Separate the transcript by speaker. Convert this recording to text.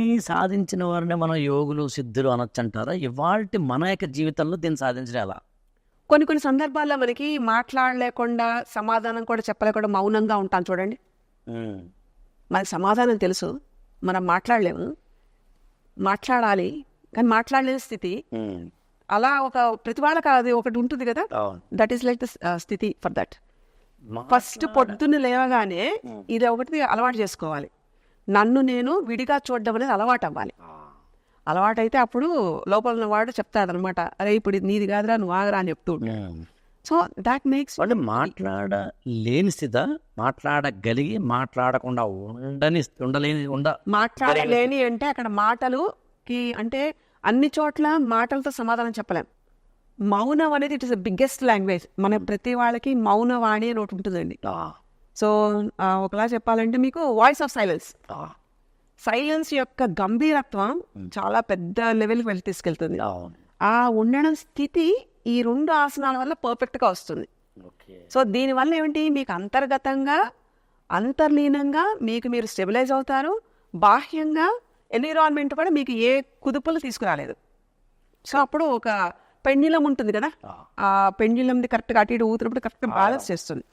Speaker 1: దీన్ని సాధించిన వారిని మనం యోగులు సిద్ధులు అనొచ్చు అంటారా ఇవాళ మన యొక్క జీవితంలో దీన్ని సాధించడం ఎలా?
Speaker 2: కొన్ని కొన్ని సందర్భాల్లో మనకి మాట్లాడలేకుండా సమాధానం కూడా చెప్పలేకుండా మౌనంగా ఉంటాం చూడండి. మనకి సమాధానం తెలుసు. మనం మాట్లాడలేము. మాట్లాడాలి. కానీ మాట్లాడలేని స్థితి. అలా ఒక ప్రతి వాళ్ళకి అది ఒకటి ఉంటుంది కదా? దట్ ఈస్ లైక్ ద స్థితి ఫర్ దట్ ఫస్ట్ పొద్దున్న లేవగానే ఇది ఒకటి అలవాటు చేసుకోవాలి. నన్ను నేను విడిగా చూడడం అనేది అలవాటు అవ్వాలి అలవాటు అయితే అప్పుడు లోపల ఉన్నవాడు చెప్తాడు అనమాట అరే ఇప్పుడు నీది కాదురా నువ్వు ఆగరా అని చెప్తూ. సో దాట్ మేక్స్
Speaker 1: అంటే మాట్లాడలేని స్థిత మాట్లాడగలిగి మాట్లాడకుండా ఉండని ఉండలేని ఉండ
Speaker 2: మాట్లాడలేని అంటే అక్కడ మాటలుకి అంటే అన్ని చోట్ల మాటలతో సమాధానం చెప్పలేం. మౌనం అనేది it is the biggest language. మన ప్రతి వాళ్ళకి మౌనవాణి అని ఒకటి ఉంటుందండి. సో ఒకలా చెప్పాలంటే మీకు వాయిస్ ఆఫ్ సైలెన్స్ సైలెన్స్ యొక్క గంభీరత్వం చాలా పెద్ద లెవెల్కి వెళ్ళి తీసుకెళ్తుంది. ఆ ఉండడం స్థితి ఈ రెండు ఆసనాల వల్ల పర్ఫెక్ట్గా వస్తుంది. సో దీనివల్ల ఏమిటి? మీకు అంతర్గతంగా అంతర్లీనంగా మీకు మీరు స్టెబిలైజ్ అవుతారు. బాహ్యంగా ఎన్విరాన్మెంట్ కూడా మీకు ఏ కుదుపులు తీసుకురాలేదు. సో అప్పుడు ఒక పెండిలం ఉంటుంది కదా?
Speaker 1: ఆ.
Speaker 2: పెండిలంది కరెక్ట్గా అటు ఇటు ఊతున్నప్పుడు కరెక్ట్గా బ్యాలెన్స్ చేస్తుంది.